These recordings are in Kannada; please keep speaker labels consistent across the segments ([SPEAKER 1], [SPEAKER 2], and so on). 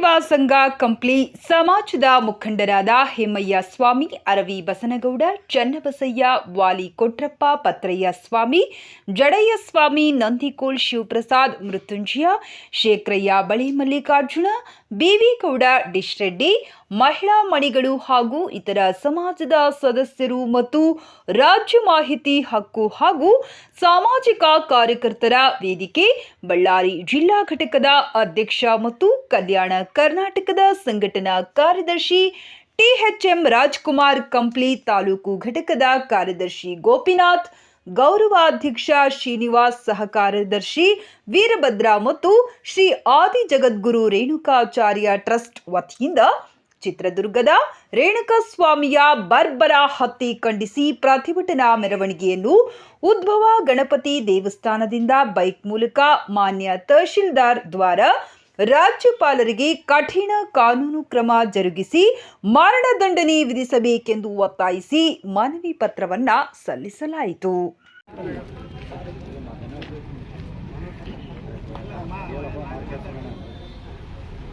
[SPEAKER 1] ಸಂಘ ಕಂಪ್ಲಿ ಸಮಾಜದ ಮುಖಂಡರಾದ ಹೇಮಯ್ಯ ಸ್ವಾಮಿ, ಅರವಿ ಬಸನಗೌಡ, ಚನ್ನಬಸಯ್ಯ, ವಾಲಿ ಕೊಟ್ರಪ್ಪ ಪತ್ರಯ್ಯ ಸ್ವಾಮಿ, ಜಡಯ್ಯ ಸ್ವಾಮಿ, ನಂದಿಕೋಲ್ ಶಿವಪ್ರಸಾದ್, ಮೃತ್ಯುಂಜಯ, ಶೇಖರಯ್ಯ, ಬಳಿ ಮಲ್ಲಿಕಾರ್ಜುನ ಬಿವಿ ಗೌಡ ಡಿಶ್ರೆಡ್ಡಿ ಮಹಿಳಾ ಮಣಿಗಳು ಹಾಗೂ ಇತರ ಸಮಾಜದ ಸದಸ್ಯರು ಮತ್ತು ರಾಜ್ಯ ಮಾಹಿತಿ ಹಕ್ಕು ಹಾಗೂ ಸಾಮಾಜಿಕ ಕಾರ್ಯಕರ್ತರ ವೇದಿಕೆ, ಬಳ್ಳಾರಿ ಜಿಲ್ಲಾ ಘಟಕದ ಅಧ್ಯಕ್ಷ ಮತ್ತು ಕಲ್ಯಾಣ ಕರ್ನಾಟಕದ ಸಂಘಟನಾ ಕಾರ್ಯದರ್ಶಿ ಟಿಎಚ್ಎಂ ರಾಜ್ಕುಮಾರ್ ಕಂಪ್ಲಿ ತಾಲೂಕು ಘಟಕದ ಕಾರ್ಯದರ್ಶಿ ಗೋಪಿನಾಥ್ ಗೌರವಾಧ್ಯಕ್ಷ ಶ್ರೀನಿವಾಸ್ ಸಹ ಕಾರ್ಯದರ್ಶಿ ವೀರಭದ್ರ ಮತ್ತು ಶ್ರೀ ಆದಿ ಜಗದ್ಗುರು ರೇಣುಕಾಚಾರ್ಯ ಟ್ರಸ್ಟ್ ವತಿಯಿಂದ ಚಿತ್ರದುರ್ಗದ ರೇಣುಕಸ್ವಾಮಿಯ ಬರ್ಬರ ಹತ್ಯೆ ಖಂಡಿಸಿ ಪ್ರತಿಭಟನಾ ಮೆರವಣಿಗೆಯನ್ನು ಉದ್ಭವ ಗಣಪತಿ ದೇವಸ್ಥಾನದಿಂದ ಬೈಕ್ ಮೂಲಕ ಮಾನ್ಯ ತಹಶೀಲ್ದಾರ್ ದ್ವಾರ ರಾಜ್ಯಪಾಲರಿಗೆ ಕಠಿಣ ಕಾನೂನು ಕ್ರಮ ಜರುಗಿಸಿ ಮರಣದಂಡನೆ ವಿಧಿಸಬೇಕೆಂದು ಒತ್ತಾಯಿಸಿ ಮನವಿ ಪತ್ರವನ್ನ ಸಲ್ಲಿಸಲಾಯಿತು.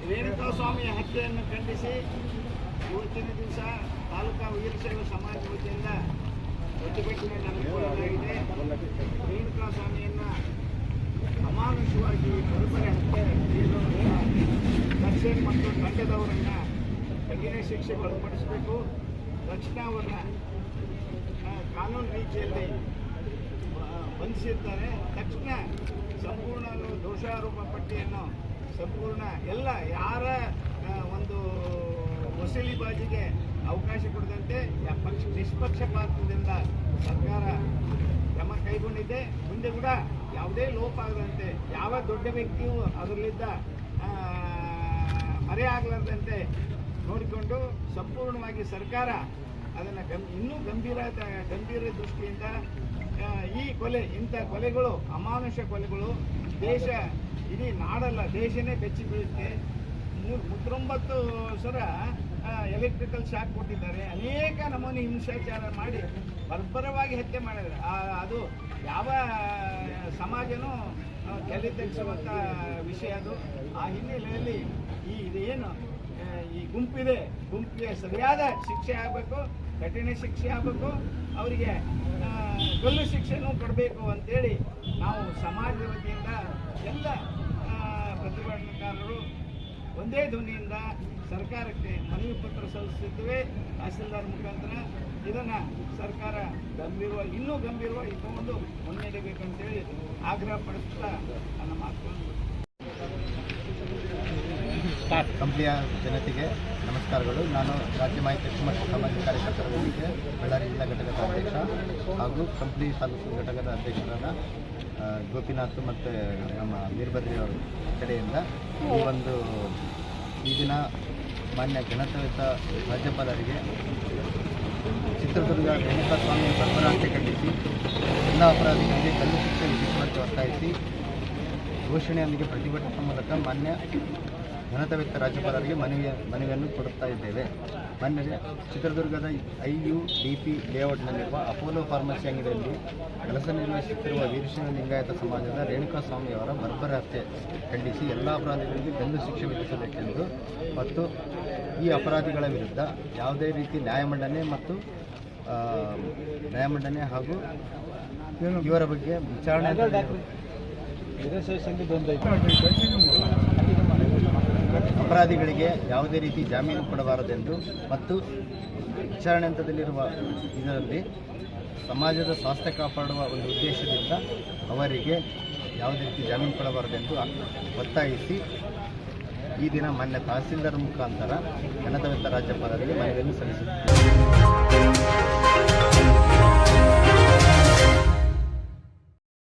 [SPEAKER 2] ರೇಣುಕಾಸ್ವಾಮಿ ಹತ್ಯೆಯನ್ನು ಖಂಡಿಸಿ ಇವತ್ತಿನ ದಿವಸ ತಾಲೂಕಾ ವೀರಶೈವ ಸಮಾಜ ವತಿಯಿಂದ ಪ್ರತಿಭಟನೆ ವೇಣುಕಾ ಸ್ವಾಮಿಯನ್ನು ಅಮಾನುಷವಾಗಿ ಬರಬರೆ ಹತ್ಯೆ ದಕ್ಷಿಣ ಮತ್ತು ತಂಡದವರನ್ನ ಕಠಿಣ ಶಿಕ್ಷೆಗೆ ಒಳಪಡಿಸಬೇಕು. ದಕ್ಷಿಣ ಅವರನ್ನ ಕಾನೂನು ರೀತಿಯಲ್ಲಿ ಬಂಧಿಸಿರ್ತಾರೆ. ತಕ್ಷಣ ಸಂಪೂರ್ಣ ದೋಷಾರೋಪ ಪಟ್ಟಿಯನ್ನು ಸಂಪೂರ್ಣ ಎಲ್ಲ ಯಾರ ಒಂದು ವಸೂಲಿಬಾಜಿಗೆ ಅವಕಾಶ ಕೊಡದಂತೆ ಪಕ್ಷ ನಿಷ್ಪಕ್ಷಪಾತದಿಂದ ಸರ್ಕಾರ ಕ್ರಮ ಕೈಗೊಂಡಿದೆ. ಮುಂದೆ ಕೂಡ ಯಾವುದೇ ಲೋಪ ಆಗದಂತೆ, ಯಾವ ದೊಡ್ಡ ವ್ಯಕ್ತಿಯು ಅದರಲ್ಲಿದ್ದ ಮರೆ ಆಗಲಾರ್ದಂತೆ ನೋಡಿಕೊಂಡು ಸಂಪೂರ್ಣವಾಗಿ ಸರ್ಕಾರ ಅದನ್ನು ಗಂ, ಇನ್ನೂ ಗಂಭೀರ ಗಂಭೀರ ದೃಷ್ಟಿಯಿಂದ ಈ ಕೊಲೆ, ಇಂಥ ಕೊಲೆಗಳು, ಅಮಾನುಷ ಕೊಲೆಗಳು ದೇಶ ಇಡೀ ನಾಡಲ್ಲ, ದೇಶನೇ ಬೆಚ್ಚಿ ಬೀಳುತ್ತೆ. ಮೂರು ಮುತ್ತೊಂಬತ್ತು ಸರ ಎಲೆಕ್ಟ್ರಿಕಲ್ ಶಾಕ್ ಕೊಟ್ಟಿದ್ದಾರೆ. ಅನೇಕ ನಮೂನೆ ಹಿಂಸಾಚಾರ ಮಾಡಿ ಬರ್ಬರವಾಗಿ ಹತ್ಯೆ ಮಾಡಿದ್ದಾರೆ. ಅದು ಯಾವ ಸಮಾಜನೂ ತಲೆ ತೆಗೆಸುವಂಥ ವಿಷಯ ಅದು. ಆ ಹಿನ್ನೆಲೆಯಲ್ಲಿ ಈ, ಇದೇನು ಈ ಗುಂಪಿದೆ. ಗುಂಪಿಗೆ ಸರಿಯಾದ ಶಿಕ್ಷೆ ಆಗಬೇಕು. ಕಠಿಣ ಶಿಕ್ಷೆ ಆಗಬೇಕು, ಅವರಿಗೆ ಗಲ್ಲು ಶಿಕ್ಷೆನೂ ಕೊಡಬೇಕು ಅಂತೇಳಿ ನಾವು ಸಮಾಜದ ವತಿಯಿಂದ ಎಲ್ಲ ಪ್ರತಿಭಟನಾಕಾರರು ಒಂದೇ ಧ್ವನಿಯಿಂದ ಸರ್ಕಾರಕ್ಕೆ ಮನವಿ ಪತ್ರ ಸಲ್ಲಿಸುತ್ತೇವೆ ತಹಸೀಲ್ದಾರ್ ಮುಖಾಂತರ ಇದನ್ನು ಸರ್ಕಾರ ಗಂಭೀರವಾಗಿ ಇನ್ನೂ ಗಂಭೀರವಾಗಿ ತಗೊಂಡು ಮುನ್ನಡೆಯಬೇಕಂತೇಳಿ ಆಗ್ರಹ ಪಡಿಸ್ತಾ ನನ್ನ ಮಾತುಗಳನ್ನು.
[SPEAKER 3] ಕಂಪ್ನಿಯ ಜನತೆಗೆ ನಮಸ್ಕಾರಗಳು. ನಾನು ರಾಜ್ಯ ಮಾಹಿತಿ ಮತ್ತು ಸಾಮಾಜಿಕ ಕಾರ್ಯಕರ್ತರ ವೇದಿಕೆ ಬಳ್ಳಾರಿ ಜಿಲ್ಲಾ ಘಟಕದ ಅಧ್ಯಕ್ಷ ಹಾಗೂ ಕಂಪ್ನಿ ತಾಲೂಕು ಘಟಕದ ಅಧ್ಯಕ್ಷರಾದ ಗೋಪಿನಾಥ್ ಮತ್ತು ನಮ್ಮ ವೀರಭದ್ರಿ ಅವರ ಕಡೆಯಿಂದ ಈ ಒಂದು ಈ ದಿನ ಮಾನ್ಯ ಗಣತಂತ್ರ ರಾಜ್ಯಪಾಲರಿಗೆ ಚಿತ್ರದುರ್ಗ ಸ್ವಾಮಿ ಬರ್ಬರಾಂತೆ ಖಂಡಿಸಿ, ಎಲ್ಲ ಅಪರಾಧಿಗಳಿಗೆ ಕಲ್ಲು ಶಿಕ್ಷೆ ವಿಧಿಸುವಂತೆ ಒತ್ತಾಯಿಸಿ ಘೋಷಣೆಯೊಂದಿಗೆ ಪ್ರತಿಭಟನೆ ಮೂಲಕ ಮಾನ್ಯ ಘನತವೆತ್ತ ರಾಜ್ಯಪಾಲರಿಗೆ ಮನವಿಯ ಮನವಿಯನ್ನು ಕೊಡುತ್ತಾ ಇದ್ದೇವೆ. ಮಾನ್ಯ ಚಿತ್ರದುರ್ಗದ ಐ ಯು ಡಿ ಪಿ ಲೇಔಟ್ನಲ್ಲಿರುವ ಅಪೋಲೋ ಫಾರ್ಮಸಿ ಅಂಗಡಿಯಲ್ಲಿ ಕೆಲಸ ನಿರ್ವಹಿಸುತ್ತಿರುವ ವೀರಶೈವ ಲಿಂಗಾಯತ ಸಮಾಜದ ರೇಣುಕಾಸ್ವಾಮಿಯವರ ಬರ್ಬರ ಹತ್ಯೆ ಖಂಡಿಸಿ ಎಲ್ಲ ಅಪರಾಧಿಗಳಿಗೆ ಗಂಡು ಶಿಕ್ಷೆ ವಿಧಿಸಬೇಕೆಂದು ಮತ್ತು ಈ ಅಪರಾಧಿಗಳ ವಿರುದ್ಧ ಯಾವುದೇ ರೀತಿ ನ್ಯಾಯಮಂಡನೆ ಮತ್ತು ನ್ಯಾಯಮಂಡನೆ ಹಾಗೂ ಇವರ ಬಗ್ಗೆ ವಿಚಾರಣೆ ಅಪರಾಧಿಗಳಿಗೆ ಯಾವುದೇ ರೀತಿ ಜಾಮೀನು ಕೊಡಬಾರದೆಂದು ಮತ್ತು ವಿಚಾರಣೆ ಹಂತದಲ್ಲಿರುವ ಇದರಲ್ಲಿ ಸಮಾಜದ ಸ್ವಾಸ್ಥ್ಯ ಕಾಪಾಡುವ ಒಂದು ಉದ್ದೇಶದಿಂದ ಅವರಿಗೆ ಯಾವುದೇ ರೀತಿ ಜಾಮೀನು ಕೊಡಬಾರದೆಂದು ಒತ್ತಾಯಿಸಿ ಈ ದಿನ ಮಾನ್ಯ ತಹಸೀಲ್ದಾರ್ ಮುಖಾಂತರ ಕನ್ನಡ ರಾಜ್ಯಪಾಲರಿಗೆ ಮನವಿಯನ್ನು ಸಲ್ಲಿಸುತ್ತೇವೆ